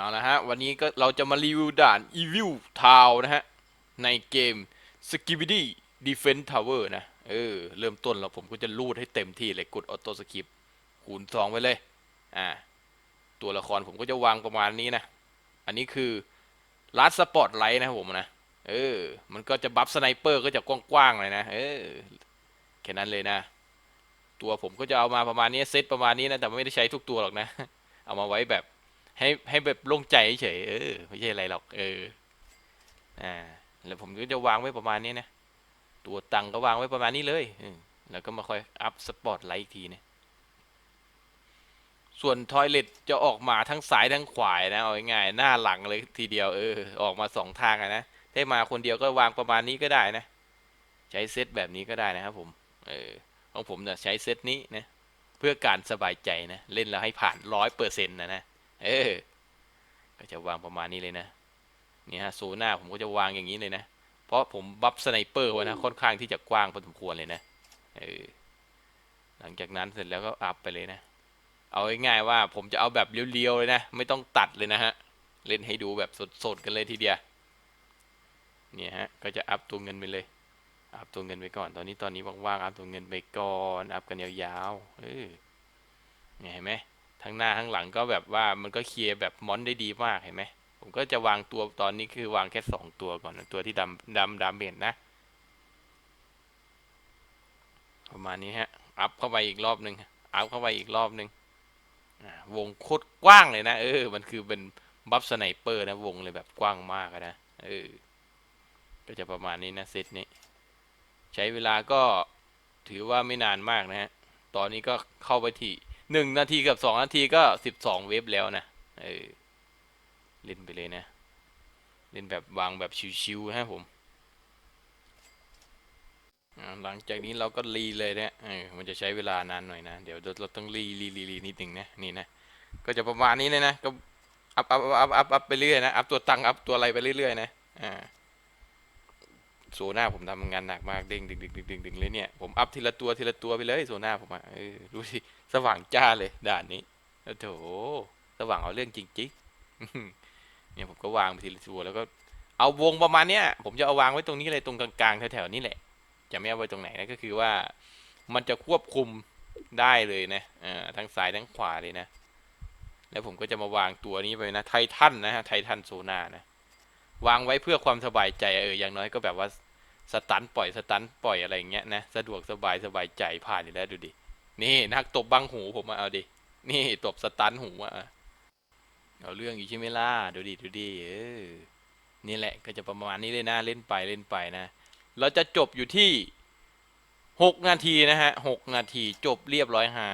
เอาละฮะ วันนี้ก็เราจะมารีวิวด่าน Evil Town นะฮะ ในเกม Skibidi Defense Tower นะ เออ เริ่มต้นแล้วผมก็จะลูดให้เต็มที่เลยกดออโต้สกิปคูณสองไปเลย อ่า ตัวละครผมก็จะวางประมาณนี้นะ อันนี้คือลัดสปอตไลท์นะครับผมนะ เออ มันก็จะบัฟสไนเปอร์ก็จะกว้างๆเลยนะ เออ แค่นั้นเลยนะ ตัวผมก็จะเอามาประมาณนี้เซตประมาณนี้นะ แต่ไม่ได้ใช้ทุกตัวหรอกนะ เอามาไว้แบบ ให้ให้แบบโล่งใจเฉยเออไม่ใช่อะไรหรอกเอออ่าแล้วผมก็จะวางไว้ประมาณนี้นะตัวตังก็วางไว้ประมาณนี้เลยแล้วก็มาค่อยอัพสปอตไลท์อีกทีนะส่วนทอยเลทจะออกมาทั้งซ้ายทั้งขวานะเอาง่ายๆหน้าหลังเลยทีเดียวเออออกมาสองทางอะนะถ้ามาคนเดียวก็วางประมาณนี้ก็ได้นะ ใช้เซตแบบนี้ก็ได้นะครับผมเออของผมเนี่ยใช้เซตนี้นะเพื่อการสบายใจนะเล่นแล้วให้ผ่านร้อยเปอร์เซ็นต์นะนะ เออก็จะวางประมาณนี้เลยนะเนี่ยฮะโซน่าผมก็จะวางอย่างนี้เลยนะ เพราะผมบัฟสไนเปอร์ไว้นะค่อนข้างที่จะกว้างพอสมควรเลยนะเออหลังจากนั้นเสร็จแล้วก็อัพไปเลยนะ เอาง่ายๆว่าผมจะเอาแบบเรียวๆเลยนะ ไม่ต้องตัดเลยนะฮะ เล่นให้ดูแบบสดๆกันเลยทีเดียว เนี่ยฮะ ก็จะอัพตัวเงินไปเลย อัพตัวเงินไปก่อน ตอนนี้ตอนนี้ว่างๆอัพตัวเงินไปก่อน อัพกันยาวๆ เออเนี่ยเห็นไหม ทั้งหน้าทั้งหลังก็แบบว่ามันก็เคลียร์แบบมอนได้ดีมากเห็นไหมผมก็จะวางตัวตอนนี้คือวางแค่สองตัวก่อนนะตัวที่ดำดำดำเบนนะ ประมาณนี้ฮะ อัพเข้าไปอีกรอบหนึ่งอัพเข้าไปอีกรอบหนึ่งวงโคตรกว้างเลยนะ เออ มันคือเป็นบัฟสไนเปอร์นะ วงเลยแบบกว้างมากนะ เออ ก็จะประมาณนี้นะเซตนี้ ใช้เวลาก็ถือว่าไม่นานมากนะฮะ ตอนนี้ก็เข้าไปที่ หนึ่งนาทีกับสองนาทีก็สิบสองเว็บแล้วนะเออเล่นไปเลยนะ เล่นแบบวางแบบชิวๆฮะผมหลังจากนี้เราก็รีเลยนะเออมันจะใช้เวลานานหน่อยนะ เดี๋ยวเราต้องรีรีรีรีนิดหนึ่งนะนี่นะ ก็จะประมาณนี้เลยนะ ก็อัพอัพอัพอัพอัพไปเรื่อยนะ อัพตัวตังค์อัพตัวอะไรไปเรื่อยๆนะ อ่า โซน่าผมทำงานหนักมากเด้งดึงดึงดึงดึงดึงเลยเนี่ยผมอัพทีละตัวทีละตัวไปเลยโซน่าผมอะดูสิสว่างจ้าเลยด่านนี้โอ้โถสว่างเอาเรื่องจริงๆเนี่ยผมก็วางไปทีละตัวแล้วก็เอาวงประมาณเนี้ยผมจะเอาวางไว้ตรงนี้เลยตรงกลางๆแถวๆนี้แหละ จะไม่เอาไว้ตรงไหนนะก็คือว่ามันจะควบคุมได้เลยนะอ่าทั้งซ้ายทั้งขวาเลยนะ แล้วผมก็จะมาวางตัวนี้ไปนะไททันนะฮะไททันโซน่านะ วางไว้เพื่อความสบายใจเอออย่างน้อยก็แบบว่าสตันปล่อยสตันปล่อยอะไรอย่างเงี้ยนะสะดวกสบายสบายใจผ่านอยู่แล้วดูดินี่นักตบบังหูผมมาเอาดินี่ตบสตันหูอะเอาเรื่องอยู่ใช่ไหมล่ะดูดิดูดิเออนี่แหละก็จะประมาณนี้เลยนะเล่นไปเล่นไปนะ เราจะจบอยู่ที่หกนาทีนะฮะหกนาทีจบเรียบร้อยหา